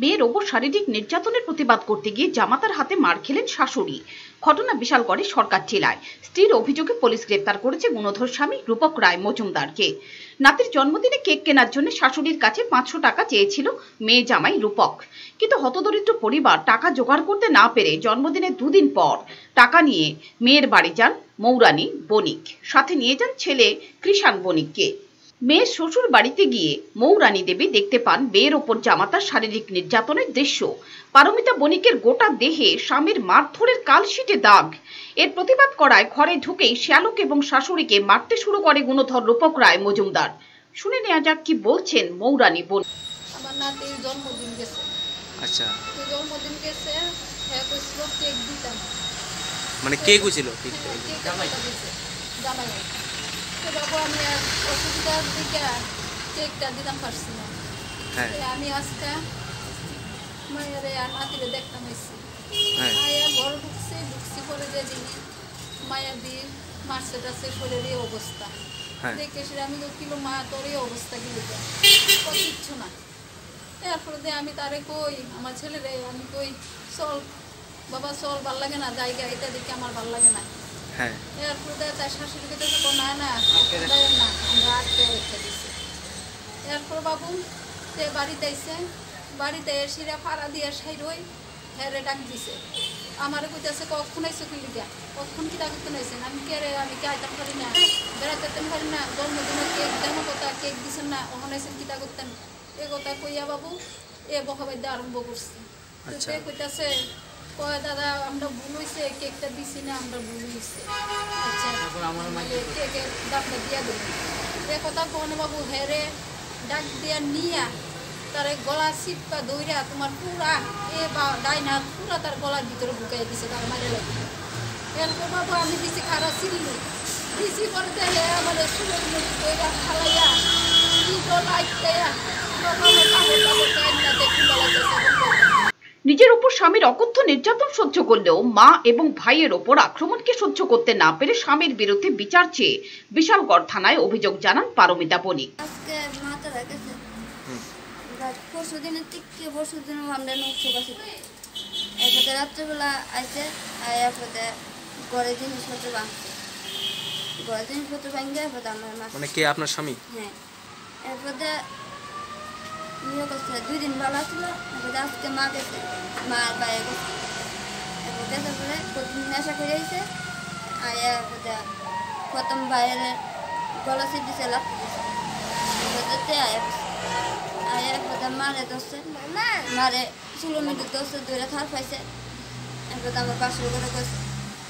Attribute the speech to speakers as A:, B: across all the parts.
A: মেয়ের ওপর শারীরিক নির্যাতনের প্রতিবাদ করতে গিয়ে জামাতার হাতে মার খেলেন শাশুড়ি। ঘটনা বিশালগড়ে সরকার জেলায়। স্ত্রীর অভিযোগে পুলিশ গ্রেপ্তার করেছে গুণধর স্বামী, রূপক রায় মজুমদারকে। নাতির জন্মদিনে কেক কেনার জন্য শাশুড়ির কাছে পাঁচশো টাকা চেয়েছিল মেয়ে জামাই রূপক। কিন্তু হতদরিদ্র পরিবার টাকা জোগাড় করতে না পেরে জন্মদিনের দুদিন পর টাকা নিয়ে মেয়ের বাড়ি যান মৌরানী বণিক। সাথে নিয়ে যান ছেলে কৃষাণ বণিককে। মেয়ের শ্বশুর বাড়িতে গিয়ে মৌরানী দেবী দেখতে পান মেয়ের ওপর জামাতার শারীরিক নির্যাতনের দৃশ্য। পারমিতা বণিকের গোটা দেহে স্বামীর মারধরের কালশিটে দাগ। এর প্রতিবাদ করায় ঘরে ঢুকেই শ্যালক এবং শাশুড়িকে মারতে শুরু করে গুণধর রূপক রায় মজুমদার। শুনে নেওয়া যাক কি বলছেন মৌরানী বোন
B: আমার নাতির জন্মদিন গেছে।
C: আচ্ছা।
B: জন্মদিন গেছে হ্যাঁ কইছিল কেক দিতাম।
C: মানে কে গুছিল
B: কেক একটা জামাই। তো বাবু আমি অসুবিধার দিকে কেকটা দিতাম পারছি না
C: হ্যাঁ
B: আমি আজকে মায়ের আর নাতিরে দেখতাম এসেছি
C: হ্যাঁ।
B: মায়া ঘর ঢুকছে ঢুকছি পরে যে দিন মায়া দিয়ে মারছে টাছে শরীরের অবস্থা।
C: হ্যাঁ।
B: দেখে আমি তো কিলো মা তোর এই অবস্থা কি কিচ্ছু না। এরপরে দিয়ে আমি তারে কই আমার ছেলেরে আমি কই চল বাবা চল ভালো লাগে না জায়গা এটা দেখে আমার ভালো লাগে না।
C: হ্যাঁ।
B: এরপরে তার কে না না না আমরা আটকে রেখে দিছি এরপর বাবু সে বাড়িতে আইসে বাড়িতে এসে ফাড়া দিয়ে সাইড হেরে ডাক দিছে। আমারে কইতেছে কখন আইসে কিলি দিয়া কখন কি ডাক আমি কে রে আমি কে আইতাম পারি না? বেড়াতে পারি না? জন্মদিনে কেক দেওয়ার কথা কেক দিছেন না? ওখানে আইসেন কিতা করতেন? এ কথা কইয়া বাবু এ বকাবাদ্য আরম্ভ করছে।
C: আচ্ছা।
B: কইতাছে কয় দাদা আমরা ভুল হইছে কেকটা দিছি না আমরা ভুল হইছে। আচ্ছা কেকের দামটা দিয়া দেবেন এ কথা কোন বাবু হেরে ডাক দিয়া নিয়া তার গলা চিপকা দইরা তোমার পুরা এ বা ডাইনা পুরা তার গলার ভিতরে ঢুকাই দিছে তার মারে লাগে। এরপর বাবু আমি দিছি খারাপ চিল্লি দিছি পরে দেখে আমাদের সুরের মধ্যে দইরা ফালাইয়া কি লাইট দেয়া
A: নিজের ওপর স্বামীর অকথ্য নির্যাতন সহ্য করলেও মা এবং ভাইয়ের ওপর আক্রমণকে সহ্য করতে না পেরে স্বামীর বিরুদ্ধে বিচার চেয়ে বিশালগড় থানায় অভিযোগ জানান পারমিতা বণিক।
D: থেকে আমরা উৎসব আছে এরপরে রাত্রেবেলা আইসে এরপরে ঘরে জিনিসপত্র ভাঙছে। ঘরে জিনিসপত্র ভাঙবে এরপরে আমার
C: মানে কে আপনার স্বামী?
D: হ্যাঁ। এরপরে ইয়ে করছে দুই দিন ভালো ছিল এরপরে আজকে গেছে মা বাইরে গেছে এরপর গেছে পরে প্রতিদিন নেশা করে প্রথম বাইরে গলা সিট দিছে লাগতে আয়া আয়া এরপরে মারে ধরছে মারে চুলো মিটে ধরছে ধরে থার পাইছে এরপরে আমার বাসুর করে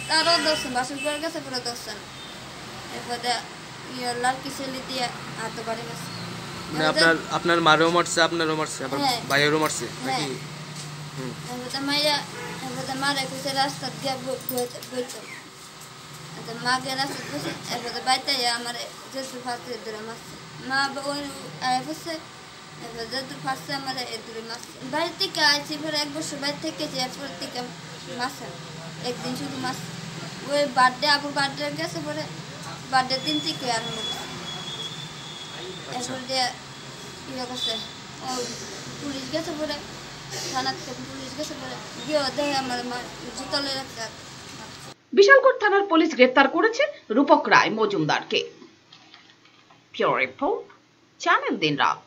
D: তারও ধরছে বাসুর করে গেছে পরে ধরছে এরপরে ইয়ে লালকি ছেলে দিয়ে হাতে বাড়ি গেছে
C: মানে আপনার আপনার মারেও মারছে আপনারও মারছে আবার
D: হ্যাঁ।
C: ভাইয়েরও মারছে নাকি?
D: হ্যাঁ।
C: হুম
D: এরপরে এরপরে মারে রাস্তা দিয়ে বইতে। বইতে মা গিয়ে রাস্তা বসে এরপরে বাড়িতে আমার জেসুর ফাঁসে দূরে মারছে। মা বসে এরপরে জেসুর ফাঁসে আমার এ দূরে মারছে। বাড়ি থেকে আইছি পরে এক বছর বাড়ি থেকে যে এরপর থেকে মারছে। একদিন শুধু মাছ ওই বার্থডে আবু বার্থডে গেছে পরে বার্থডে দিন থেকে আর এরপর দিয়ে ইয়ে করছে পুলিশ গেছে পরে থানা থেকে পুলিশ গেছে পরে গিয়ে দেখে আমার জুতলে রাখছে
A: বিশালগড় থানার পুলিশ গ্রেপ্তার করেছে রূপক রায় মজুমদারকে। পিওর রিপোর্ট চ্যানেল দিন রাত।